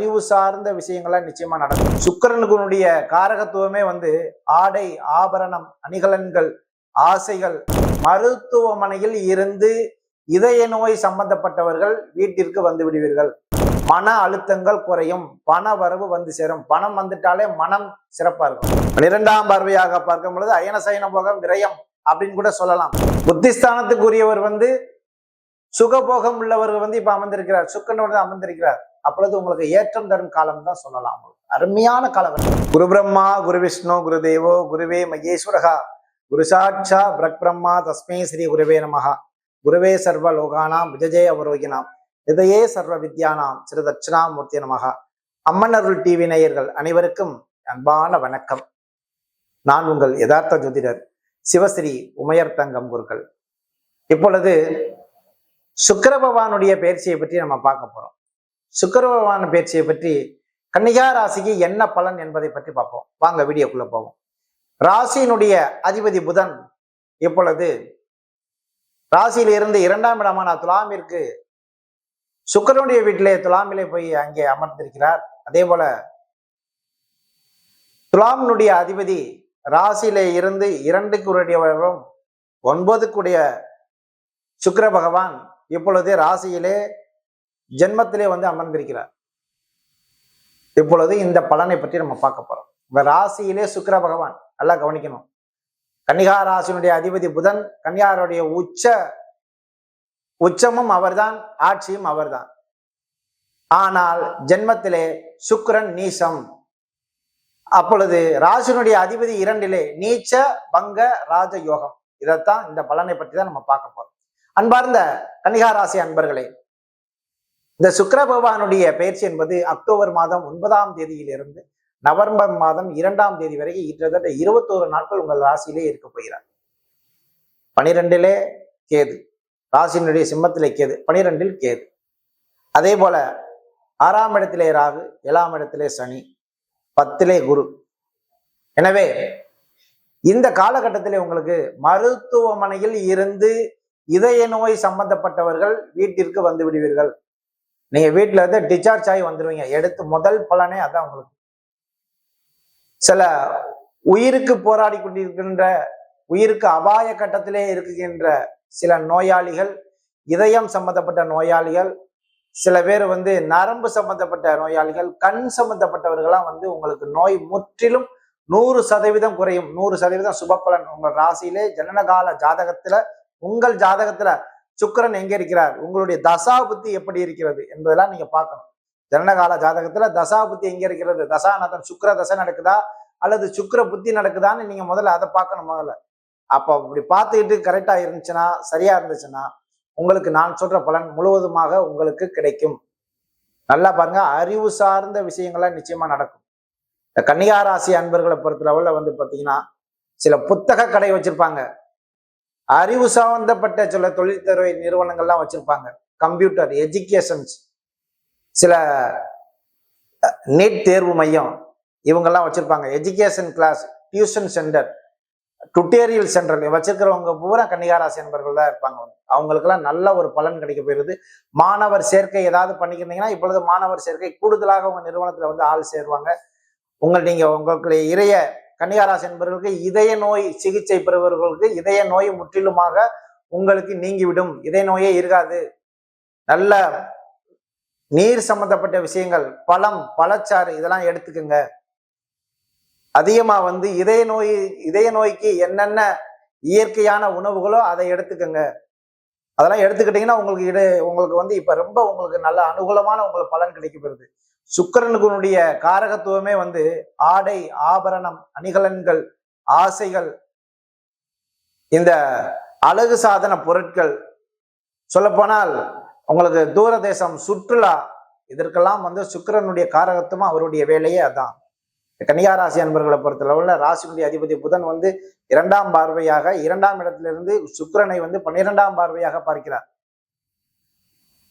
அறிவு சார்ந்த விஷயங்கள்லாம் நிச்சயமா நடக்கும். சுக்கிரனுக்குனுடைய காரகத்துவமே வந்து ஆடை ஆபரணம் அணிகலன்கள் ஆசைகள் மருத்துவமனையில் இருந்து இதய நோய் சம்பந்தப்பட்டவர்கள் வீட்டிற்கு வந்து விடுவீர்கள். மன அழுத்தங்கள் குறையும் பண வரவு வந்து சேரும். பணம் வந்துட்டாலே மனம் சிறப்பா இருக்கும். பன்னிரெண்டாம் பார்வையாக பார்க்கும் பொழுது அயன சயன போகம் விரயம் அப்படின்னு கூட சொல்லலாம். புத்திஸ்தானத்துக்குரியவர் வந்து சுகபோகம் உள்ளவர் வந்து இப்ப அமர்ந்திருக்கிறார். சுக்கனோடு அமர்ந்திருக்கிறார். அப்பொழுது உங்களுக்கு ஏற்றம் தரும் காலம் தான் சொல்லலாம். அருமையான காலம் குரு பிரம்மா குரு விஷ்ணு குரு தேவோ குருவே மகேஸ்வரகா. குரு சாட்சா பிரக் பிரம்மா தஸ்மே ஸ்ரீ குருவே நமகா குருவே சர்வ லோகானாம் விஜஜே அவரோகினாம். இதயே சர்வ வித்யானாம் சிறு தட்சிணாமூர்த்தி நமகா அம்மன் அருள் டிவி நேயர்கள் அனைவருக்கும் அன்பான வணக்கம். நான் உங்கள் யதார்த்த ஜோதிடர் சிவஸ்ரீ உமையர் தங்கம் குருக்கள். இப்பொழுது சுக்கர பகவானுடைய பயிற்சியை பற்றி நம்ம பார்க்க போறோம். சுக்கரவான பயிற்சியை பற்றி கன்னிகா ராசிக்கு என்ன பலன் என்பதை பற்றி பார்ப்போம். வாங்க வீடியோக்குள்ள போவோம். ராசியினுடைய அதிபதி புதன் இப்பொழுது ராசியில இருந்து இரண்டாம் இடமான துலாமிற்கு சுக்கரனுடைய வீட்டிலே துலாமிலே போய் அங்கே அமர்ந்திருக்கிறார். அதே போல துலாமினுடைய அதிபதி ராசியிலே இருந்து இரண்டுக்கு உடையவரும் ஒன்பதுக்குடைய சுக்கர பகவான் இப்பொழுது ராசியிலே ஜென்மத்திலே வந்து அமர்ந்திருக்கிறார். இப்பொழுது இந்த பலனை பற்றி நம்ம பார்க்க போறோம். இந்த ராசியிலே சுக்கர பகவான் நல்லா கவனிக்கணும். கன்னிகா ராசியினுடைய அதிபதி புதன் கன்னியாருடைய உச்ச உச்சமும் அவர்தான் ஆட்சியும் அவர்தான். ஆனால் ஜென்மத்திலே சுக்கரன் நீசம். அப்பொழுது ராசினுடைய அதிபதி இரண்டிலே நீச்ச பங்க ராஜ யோகம் இதைத்தான் இந்த பலனை பற்றி தான் நம்ம பார்க்க போறோம். அன்பார்ந்த கன்னிகா ராசி அன்பர்களே இந்த சுக்கர பகவானுடைய பயிற்சி என்பது அக்டோபர் மாதம் ஒன்பதாம் தேதியிலிருந்து நவம்பர் மாதம் இரண்டாம் தேதி வரைக்கும் கிட்டத்தட்ட இருபத்தோரு நாட்கள் உங்கள் ராசியிலே இருக்க போகிறார். பனிரெண்டிலே கேது. ராசியினுடைய சிம்மத்திலே கேது. பனிரெண்டில் கேது. அதே போல ஆறாம் இடத்திலே ராகு ஏழாம் இடத்திலே சனி பத்திலே குரு. எனவே இந்த காலகட்டத்திலே உங்களுக்கு மருத்துவமனையில் இருந்து இதய நோய் சம்பந்தப்பட்டவர்கள் வீட்டிற்கு வந்து விடுவீர்கள். நீங்க வீட்டுல இருந்து டிஸ்சார்ஜ் ஆகி வந்துருவீங்க. எடுத்து முதல் பலனே அதான் உங்களுக்கு. சில உயிருக்கு போராடி கொண்டிருக்கின்ற உயிருக்கு அபாய கட்டத்திலே இருக்குகின்ற சில நோயாளிகள் இதயம் சம்பந்தப்பட்ட நோயாளிகள் சில பேர் வந்து நரம்பு சம்பந்தப்பட்ட நோயாளிகள் கண் சம்பந்தப்பட்டவர்களாம் வந்து உங்களுக்கு நோய் முற்றிலும் நூறு சதவீதம் குறையும். நூறு சதவீதம் சுபப்பலன் உங்கள் ராசியிலே ஜனனகால ஜாதகத்துல உங்கள் ஜாதகத்துல சுக்கரன் எங்க இருக்கிறார்? உங்களுடைய தசாபுத்தி எப்படி இருக்கிறது என்பதெல்லாம் நீங்க பார்க்கணும். ஜனனகால ஜாதகத்துல தசாபுத்தி எங்கே எங்க இருக்கிறது? தசாநாதன் சுக்கர தசை நடக்குதா? அல்லது சுக்கர புத்தி நடக்குதான்னு நீங்க முதல்ல அதை பார்க்கணும் முதல்ல. அப்போ அப்படி பார்த்துக்கிட்டு கரெக்டா இருந்துச்சுன்னா சரியா இருந்துச்சுன்னா உங்களுக்கு நான் சொல்ற பலன் முழுவதுமாக உங்களுக்கு கிடைக்கும். நல்லா பாருங்க அறிவு சார்ந்த விஷயங்கள்லாம் நிச்சயமா நடக்கும். இந்த கன்னிகாராசி அன்பர்களை பொறுத்த லெவலில் வந்து பார்த்தீங்கன்னா சில புத்தக கடை வச்சிருப்பாங்க. அறிவு சம்பந்தப்பட்ட சில தொழில்துறை நிறுவனங்கள்லாம் வச்சிருப்பாங்க. கம்ப்யூட்டர் எஜுகேஷன்ஸ் சில நீட் தேர்வு மையம் இவங்கெல்லாம் வச்சிருப்பாங்க. Education class tuition centre tutorial centre வச்சிருக்கிறவங்க பூரா கன்னிகாராசி என்பர்கள் தான் இருப்பாங்க. அவங்களுக்கெல்லாம் நல்ல ஒரு பலன் கிடைக்க போயிருது. மாணவர் சேர்க்கை ஏதாவது பண்ணிக்கிறீங்கன்னா இப்பொழுது மாணவர் சேர்க்கை கூடுதலாக உங்க நிறுவனத்துல வந்து ஆள் சேருவாங்க. உங்கள் நீங்க உங்களுக்கு இறைய கன்னிகாராசி என்பவர்களுக்கு இதய நோய் சிகிச்சை பெறுபவர்களுக்கு இதய நோய் முற்றிலுமாக உங்களுக்கு நீங்கிவிடும். இதய நோயே இருக்காது. நல்ல நீர் சம்பந்தப்பட்ட விஷயங்கள் பழம் பழச்சாறு இதெல்லாம் எடுத்துக்கோங்க. அதிகமாக வந்து இதய நோய் இதய நோய்க்கு என்னென்ன இயற்கையான உணவுகளோ அதை எடுத்துக்கோங்க. அதெல்லாம் எடுத்துக்கிட்டீங்கன்னா உங்களுக்கு இட உங்களுக்கு வந்து இப்போ ரொம்ப உங்களுக்கு நல்ல அனுகூலமான உங்களுக்கு பலன் கிடைக்கப்படுது சுக்கரனுக்குனுடைய காரகத்துவமே வந்து ஆடை ஆபரணம் அணிகலன்கள் ஆசைகள் இந்த அழகு சாதன பொருட்கள். சொல்லப்போனால் உங்களுக்கு தூர தேசம் சுற்றுலா இதற்கெல்லாம் வந்து சுக்கிரனுடைய காரகத்துவம் அவருடைய வேலையே அதான். கன்னியாராசி அன்பர்களை பொறுத்தளவுல ராசினுடைய அதிபதி புதன் வந்து இரண்டாம் பார்வையாக இரண்டாம் இடத்திலிருந்து சுக்கிரனை வந்து பன்னிரெண்டாம் பார்வையாக பார்க்கிறார்.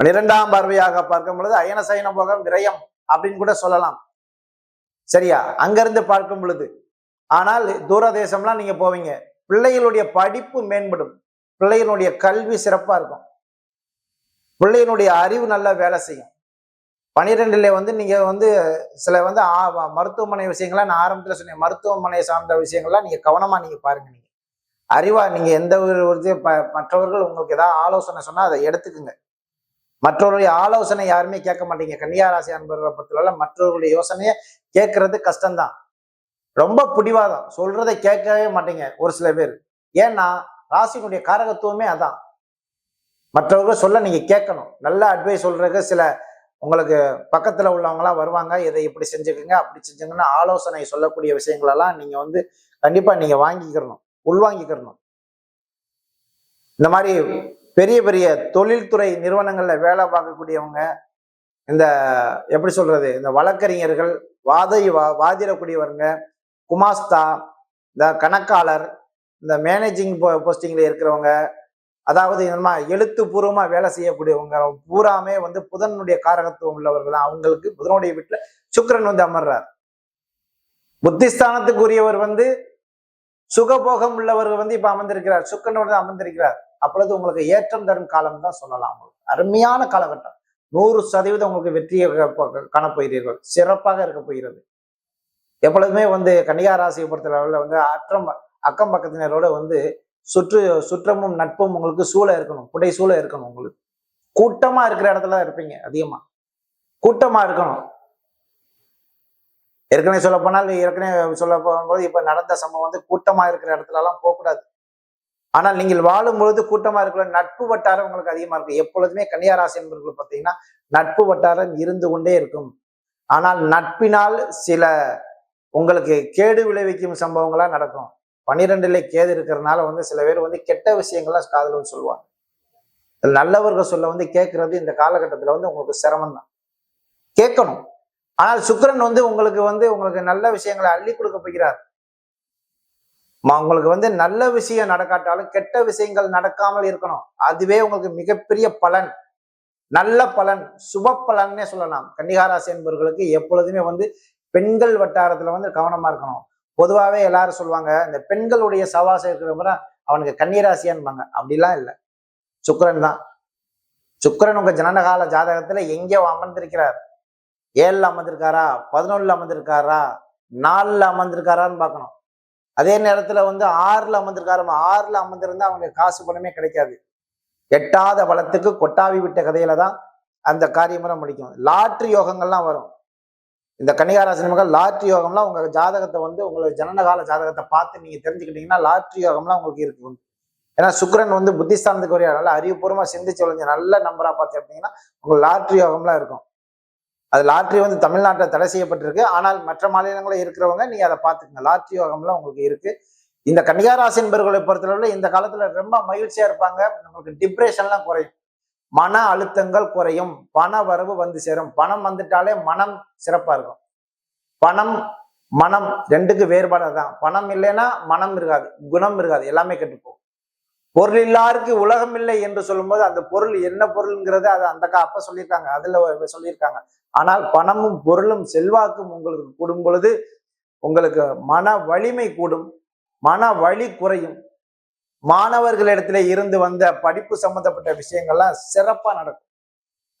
பன்னிரெண்டாம் பார்வையாக பார்க்கும் பொழுது அயன சயன போகம் விரயம் அப்படின்னு கூட சொல்லலாம். சரியா? அங்கிருந்து பார்க்கும் பொழுது. ஆனால் தூரதேசம்லாம் நீங்க போவீங்க. பிள்ளைகளுடைய படிப்பு மேம்படும். பிள்ளைகளுடைய கல்வி சிறப்பா இருக்கும். பிள்ளையினுடைய அறிவு நல்லா வேலை செய்யும். பனிரெண்டுல வந்து நீங்க வந்து சில வந்து மருத்துவமனை விஷயங்கள்லாம் நான் ஆரம்பத்தில் சொன்னேன். மருத்துவமனை சார்ந்த விஷயங்கள்லாம் நீங்க கவனமா நீங்க பாருங்க நீங்க. அறிவா நீங்க எந்த ஒரு ப- மற்றவர்கள் உங்களுக்கு ஏதாவது ஆலோசனை சொன்னா அதை எடுத்துக்குங்க. மற்றவருடைய ஆலோசனை யாருமே கேட்க மாட்டீங்க. கன்னியாராசி அன்பர்களை பொறுத்தவரை மற்றவர்களுடைய யோசனையை கேட்கறது கஷ்டம்தான். ரொம்ப பிடிவாதம். சொல்றதை கேட்கவே மாட்டீங்க ஒரு சில பேர். ஏன்னா ராசியினுடைய காரகத்துவமே அதான். மற்றவர்கள் சொல்ல நீங்க கேட்கணும். நல்ல அட்வைஸ் சொல்றதுக்கு சில உங்களுக்கு பக்கத்துல உள்ளவங்களாம் வருவாங்க. இதை இப்படி செஞ்சுக்கோங்க அப்படி செஞ்சுங்கன்னா ஆலோசனை சொல்லக்கூடிய விஷயங்களெல்லாம் நீங்க வந்து கண்டிப்பா நீங்க வாங்கிக்கிறணும். உள்வாங்கிக்கிறணும். இந்த மாதிரி பெரிய பெரிய தொழில்துறை நிறுவனங்களில் வேலை பார்க்கக்கூடியவங்க இந்த எப்படி சொல்றது இந்த வழக்கறிஞர்கள் வாதை வா வாதிடக்கூடியவங்க குமாஸ்தா இந்த கணக்காளர் இந்த மேனேஜிங் போஸ்டிங்கில் இருக்கிறவங்க அதாவது என்னமா எழுத்துப்பூர்வமாக வேலை செய்யக்கூடியவங்க பூராமே வந்து புதனுடைய காரகத்துவம் உள்ளவர்கள் தான். அவங்களுக்கு புதனுடைய வீட்டில் சுக்கிரன் வந்து அமர்றார். புத்திஸ்தானத்துக்குரியவர் வந்து சுகபோகம் உள்ளவர்கள் வந்து இப்போ அமர்ந்திருக்கிறார். சுக்கரன் வந்து அமர்ந்திருக்கிறார். அப்பொழுது உங்களுக்கு ஏற்றம் தரும் காலம் தான் சொல்லலாம். அருமையான காலகட்டம். நூறு சதவீதம் உங்களுக்கு வெற்றியை காணப்போகிறீர்கள் சிறப்பாக இருக்க போகிறது. எப்பொழுதுமே வந்து கன்னிகா ராசியை பொறுத்தளவில் வந்து அற்றம் அக்கம் பக்கத்தினரோட வந்து சுற்று சுற்றமும் நட்பும் உங்களுக்கு சூழ இருக்கணும். புடை சூழ இருக்கணும் உங்களுக்கு. கூட்டமா இருக்கிற இடத்துல தான் இருப்பீங்க அதிகமா. கூட்டமா இருக்கணும். ஏற்கனவே சொல்ல போனால் ஏற்கனவே சொல்ல போகும்போது இப்ப நடந்த சம்பவம் வந்து கூட்டமா இருக்கிற இடத்துல எல்லாம் போகக்கூடாது ஆனால் நீங்கள் வாழும் பொழுது கூட்டமா இருக்கிற நட்பு வட்டாரம் உங்களுக்கு அதிகமா இருக்கும். எப்பொழுதுமே கன்னியாராசி என்பவர்கள் பார்த்தீங்கன்னா நட்பு வட்டாரம் இருந்து கொண்டே இருக்கும். ஆனால் நட்பினால் சில உங்களுக்கு கேடு விளைவிக்கும் சம்பவங்களா நடக்கும். பன்னிரெண்டுல கேது இருக்கிறதுனால வந்து சில பேர் வந்து கெட்ட விஷயங்கள்லாம் காதல் சொல்லுவாங்க. நல்லவர்கள் சொல்ல வந்து கேட்கறது இந்த காலகட்டத்தில் வந்து உங்களுக்கு சிரமம் தான். கேட்கணும். ஆனால் சுக்கரன் வந்து உங்களுக்கு வந்து உங்களுக்கு நல்ல விஷயங்களை அள்ளி கொடுக்க போகிறார். உங்களுக்கு வந்து நல்ல விஷயம் நடக்காட்டாலும் கெட்ட விஷயங்கள் நடக்காமல் இருக்கணும். அதுவே உங்களுக்கு மிகப்பெரிய பலன். நல்ல பலன் சுப பலன்னே சொல்லலாம். கன்னிகாராசி என்பவர்களுக்கு எப்பொழுதுமே வந்து பெண்கள் வட்டாரத்துல வந்து கவனமா இருக்கணும். பொதுவாகவே எல்லாரும் சொல்லுவாங்க இந்த பெண்களுடைய சவாசம் இருக்கிறவங்க அவனுக்கு கன்னிராசியான்பாங்க. அப்படிலாம் இல்லை. சுக்கரன் தான். சுக்கிரன் உங்க ஜனனகால ஜாதகத்துல எங்கே அமர்ந்திருக்கிறார். ஏழுல அமர்ந்திருக்காரா? பதினொன்னுல அமர்ந்திருக்காரா? நாலுல அமர்ந்திருக்காரான்னு பார்க்கணும். அதே நேரத்தில் வந்து ஆறில் அமர்ந்திருக்காரு. ஆறில் அமர்ந்திருந்தா அவங்களுக்கு காசு பணமே கிடைக்காது. எட்டாத பலத்துக்கு கொட்டாவி விட்ட கதையில தான் அந்த காரியமுறை முடிக்கும். லாட்ரி யோகங்கள்லாம் வரும். இந்த கன்னிகாராசி மக்கள் லாட்ரி யோகம்லாம் உங்கள் ஜாதகத்தை வந்து உங்களோட ஜனனகால ஜாதகத்தை பார்த்து நீங்கள் தெரிஞ்சுக்கிட்டீங்கன்னா லாட்ரி யோகம்லாம் உங்களுக்கு இருக்கு ஏன்னா சுக்கரன் வந்து புத்திஸ்தானத்துக்கு வரையா நல்லா அறிவுபூர்வமாக சிந்திச்சு வளைஞ்ச நல்ல நம்பராக பார்த்து அப்படிங்கன்னா உங்களுக்கு லாட்ரி யோகம்லாம் இருக்கும். அது லாட்ரி வந்து தமிழ்நாட்டில் தடை செய்யப்பட்டிருக்கு. ஆனால் மற்ற மாநிலங்களில் இருக்கிறவங்க நீங்கள் அதை பார்த்துக்கங்க. லாட்ரி யோகம்லாம் உங்களுக்கு இருக்குது இந்த கன்னிகாராசி என்பவர்களை பொறுத்தளவுல இந்த காலத்தில் ரொம்ப மகிழ்ச்சியாக இருப்பாங்க. நம்மளுக்கு டிப்ரெஷன்லாம் குறையும். மன அழுத்தங்கள் குறையும். பண வரவு வந்து சேரும். பணம் வந்துட்டாலே மனம் சிறப்பாக இருக்கும். பணம் மனம் ரெண்டுக்கு வேறுபாடு தான் பணம் இல்லைன்னா மனம் இருக்காது. குணம் இருக்காது. எல்லாமே கெட்டுப்போம் பொருள் இல்லாருக்கு உலகம் இல்லை என்று சொல்லும்போது அந்த பொருள் என்ன பொருள்ங்கிறது அது அந்த கா அப்ப சொல்லியிருக்காங்க. அதுல சொல்லியிருக்காங்க. ஆனால் பணமும் பொருளும் செல்வாக்கும் உங்களுக்கு கூடும் பொழுது உங்களுக்கு மன வலிமை கூடும். மன வலி குறையும். மாணவர்களிடத்துல இருந்து வந்த படிப்பு சம்பந்தப்பட்ட விஷயங்கள்லாம் சிறப்பா நடக்கும்.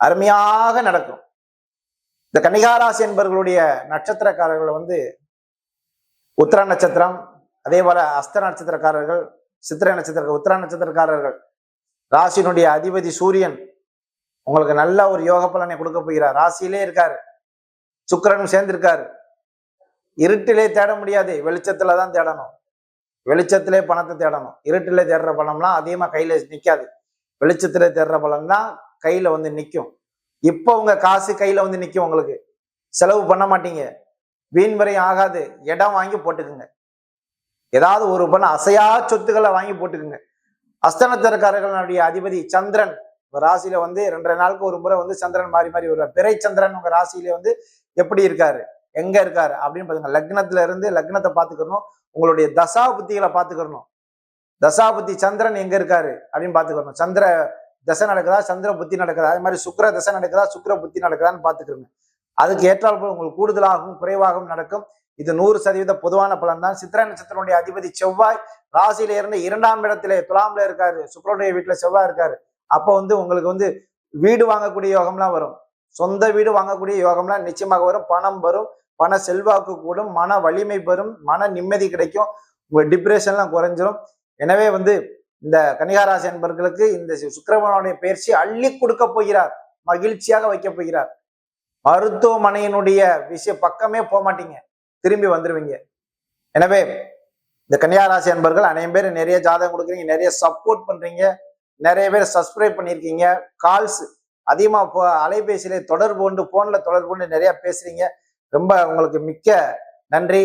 அருமையாக நடக்கும். இந்த கன்னிகாராசி என்பவர்களுடைய நட்சத்திரக்காரர்கள் வந்து உத்திர நட்சத்திரம் அதே போல அஸ்த நட்சத்திரக்காரர்கள் சித்திரை நட்சத்திர உத்திர நட்சத்திரக்காரர்கள். ராசியினுடைய அதிபதி சூரியன் உங்களுக்கு நல்ல ஒரு யோக பலனை கொடுக்க போகிறார். ராசியிலே இருக்காரு. சுக்கிரனும் சேர்ந்திருக்காரு. இருட்டிலே தேட முடியாது. வெளிச்சத்துல தான் தேடணும். வெளிச்சத்திலே பணத்தை தேடணும். இருட்டிலே தேடுற பணம்லாம் அதிகமாக கையில நிற்காது வெளிச்சத்திலே தேடுற பணம் தான் கையில வந்து நிற்கும் இப்போ உங்க காசு கையில வந்து நிற்கும் உங்களுக்கு. செலவு பண்ண மாட்டீங்க. வீண் வரையும் ஆகாது. இடம் வாங்கி போட்டுக்குங்க. ஏதாவது ஒரு பண்ண அசையா சொத்துக்களை வாங்கி போட்டுக்குங்க. அஸ்தனத்திரக்காரர்களுடைய அதிபதி சந்திரன் உங்க ராசியில வந்து ரெண்டரை நாளுக்கு ஒரு முறை வந்து சந்திரன் மாறி மாறி வருவார். பிறை சந்திரன் உங்க ராசியில வந்து எப்படி இருக்காரு? எங்க இருக்காரு? அப்படின்னு பாருங்க லக்னத்துல இருந்து லக்னத்தை பாத்துக்கணும். உங்களுடைய தசா புத்திகளை பாத்துக்கணும். தசா புத்தி சந்திரன் எங்க இருக்காரு? அப்படின்னு பாத்துக்கணும். சந்திர தசை நடக்குதா? சந்திர புத்தி நடக்குதா? அதே மாதிரி சுக்கர தசை நடக்குதா? சுக்கிர புத்தி நடக்குதான்னு பாத்துக்கிறோங்க அதுக்கு ஏற்றால் போல் உங்களுக்கு கூடுதலாகவும் குறைவாகவும் நடக்கும். இது நூறு சதவீத பொதுவான பலன் தான் சித்திர நட்சத்திரனுடைய அதிபதி செவ்வாய் ராசியில இருந்து இரண்டாம் இடத்திலே துலாம்ல இருக்காரு. சுக்கரனுடைய வீட்டுல செவ்வாய் இருக்காரு. அப்போ வந்து உங்களுக்கு வந்து வீடு வாங்கக்கூடிய யோகம்லாம் வரும். சொந்த வீடு வாங்கக்கூடிய யோகம்லாம் நிச்சயமாக வரும். பணம் வரும். பண செல்வாக்கு கூடும். மன வலிமை பெறும். மன நிம்மதி கிடைக்கும். உங்க டிப்ரெஷன்லாம் குறைஞ்சிரும். எனவே வந்து இந்த கன்னிகாராசி என்பவர்களுக்கு இந்த சுக்கிரவனுடைய பயிற்சி அள்ளி கொடுக்க போகிறார். மகிழ்ச்சியாக வைக்க போகிறார். மருத்துவமனையினுடைய விஷய பக்கமே போக மாட்டீங்க திரும்பி வந்துடுவீங்க எனவே இந்த கன்னியாராசி அன்பர்கள் அனைவரும் பேர் நிறைய ஜாதகம் கொடுக்குறீங்க நிறைய சப்போர்ட் பண்றீங்க நிறைய பேர் சப்ஸ்கிரைப் பண்ணியிருக்கீங்க கால்ஸ் அதிகமாக இப்போ அலைபேசியில தொடர்பு கொண்டு ஃபோனில் தொடர்பு கொண்டு நிறையா பேசுகிறீங்க ரொம்ப உங்களுக்கு மிக்க நன்றி.